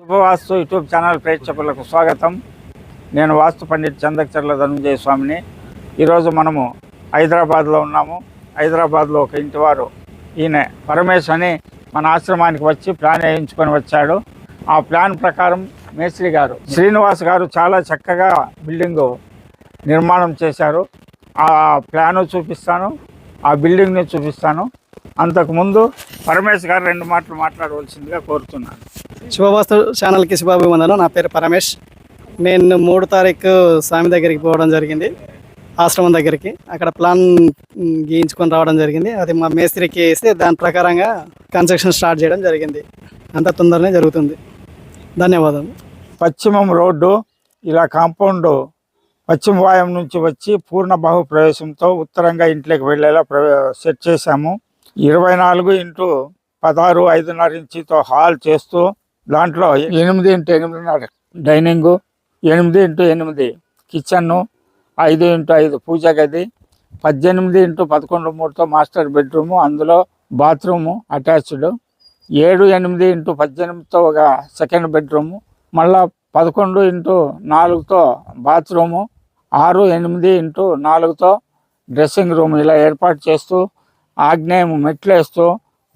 శుభవాస్తు YouTube channel ప్రేక్షకులకు స్వాగతం. నేను వాస్తు పండిట్ చందకచర్ల ధనుంజయ స్వామిని. ఈరోజు మనము హైదరాబాద్లో ఉన్నాము. హైదరాబాద్లో ఒక ఇంటి వారు ఈయన పరమేశ్ అని మన ఆశ్రమానికి వచ్చి ప్లాన్ వేయించుకొని వచ్చాడు. ఆ ప్లాన్ ప్రకారం మేస్త్రి గారు శ్రీనివాస్ గారు చాలా చక్కగా బిల్డింగు నిర్మాణం చేశారు. ఆ ప్లాను చూపిస్తాను. ఆ బిల్డింగ్ని చూపిస్తాను. అంతకుముందు పరమేశ్ గారు రెండు మాటలు మాట్లాడవలసిందిగా కోరుతున్నాను. శుభవాస్తు ఛానల్కి శుభాభివందనం నా పేరు పరమేష్ నేను మూడు తారీఖు స్వామి దగ్గరికి పోవడం జరిగింది ఆశ్రమం దగ్గరికి. అక్కడ ప్లాన్ గీయించుకొని రావడం జరిగింది. అది మా మేస్త్రికి ఇస్తే దాని ప్రకారంగా కన్స్ట్రక్షన్ స్టార్ట్ చేయడం జరిగింది. అంత తొందరనే జరుగుతుంది. ధన్యవాదాలు పశ్చిమం రోడ్డు ఇలా కాంపౌండ్ పశ్చిమ వాయం నుంచి వచ్చి పూర్ణ బాహు ప్రవేశంతో ఉత్తరంగా ఇంట్లోకి వెళ్ళేలా సెట్ చేశాము. ఇరవై నాలుగు ఇంటూ పదహారు ఐదున్నర ఇంచుతో హాల్ చేస్తూ దాంట్లో ఎనిమిది ఇంటూ ఎనిమిదిన్నర డైనింగు ఎనిమిది ఇంటూ ఎనిమిది కిచెన్ను ఐదు ఇంటూ ఐదు పూజ గది పద్దెనిమిది ఇంటూ పదకొండు మూడుతో మాస్టర్ బెడ్రూము అందులో బాత్రూము అటాచ్డ్ ఏడు ఎనిమిది ఇంటూ పద్దెనిమిదితో ఒక సెకండ్ బెడ్రూము మళ్ళా పదకొండు ఇంటూ నాలుగుతో బాత్రూము ఆరు ఎనిమిది ఇంటూ నాలుగుతో డ్రెస్సింగ్ రూమ్ ఇలా ఏర్పాటు చేస్తూ ఆగ్నేయం మెట్లు వేస్తూ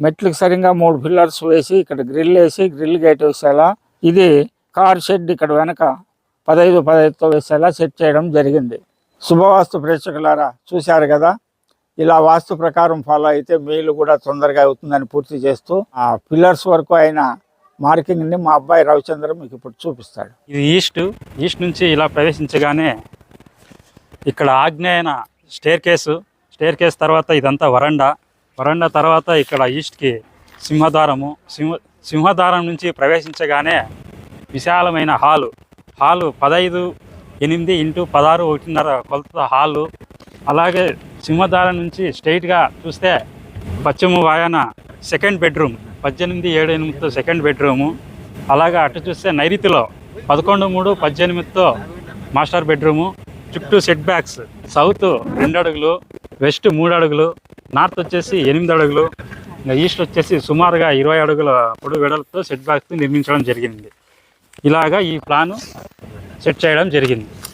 మెట్లకు సరిగ్గా మూడు పిల్లర్స్ వేసి ఇక్కడ గ్రిల్ వేసి గ్రిల్ గేట్ వేసేలా ఇది కార్ షెడ్ ఇక్కడ వెనక పదహైదు పదహైదుతో వేసేలా సెట్ చేయడం జరిగింది. శుభవాస్తు ప్రేక్షకులారా చూశారు కదా? ఇలా వాస్తు ప్రకారం ఫాలో అయితే మేలు కూడా తొందరగా అవుతుందని పూర్తి చేస్తూ ఆ పిల్లర్స్ వరకు అయిన మార్కింగ్ని మా అబ్బాయి రవిచంద్ర మీకు ఇప్పుడు చూపిస్తాడు. ఇది ఈస్ట్ ఈస్ట్ నుంచి ఇలా ప్రవేశించగానే ఇక్కడ ఆగ్నేయన స్టేర్ కేసు స్టేర్ కేస్ తర్వాత ఇదంతా వరండా. వరండా తర్వాత ఇక్కడ ఈస్ట్కి సింహద్వారము. సింహ సింహద్వారం నుంచి ప్రవేశించగానే విశాలమైన హాలు. హాలు పదహైదు ఎనిమిది ఇంటూ పదహారు ఒకటిన్నర కొలత హాలు. అలాగే సింహద్వారం నుంచి స్ట్రైట్గా చూస్తే పశ్చిమ వాయన సెకండ్ బెడ్రూమ్. పద్దెనిమిది ఏడు ఎనిమిదితో సెకండ్ బెడ్రూము. అలాగా అటు చూస్తే నైరుతిలో పదకొండు మూడు పద్దెనిమిదితో మాస్టర్ బెడ్రూము. చుట్టూ సెట్ బ్యాక్స్. సౌత్ రెండు అడుగులు. వెస్ట్ మూడు అడుగులు నార్త్ వచ్చేసి ఎనిమిది అడుగులు ఇంకా ఈస్ట్ వచ్చేసి సుమారుగా ఇరవై అడుగుల పొడుగు వెడలతో సెట్ బ్యాక్స్ నిర్మించడం జరిగింది. ఇలాగా ఈ ప్లాను సెట్ చేయడం జరిగింది.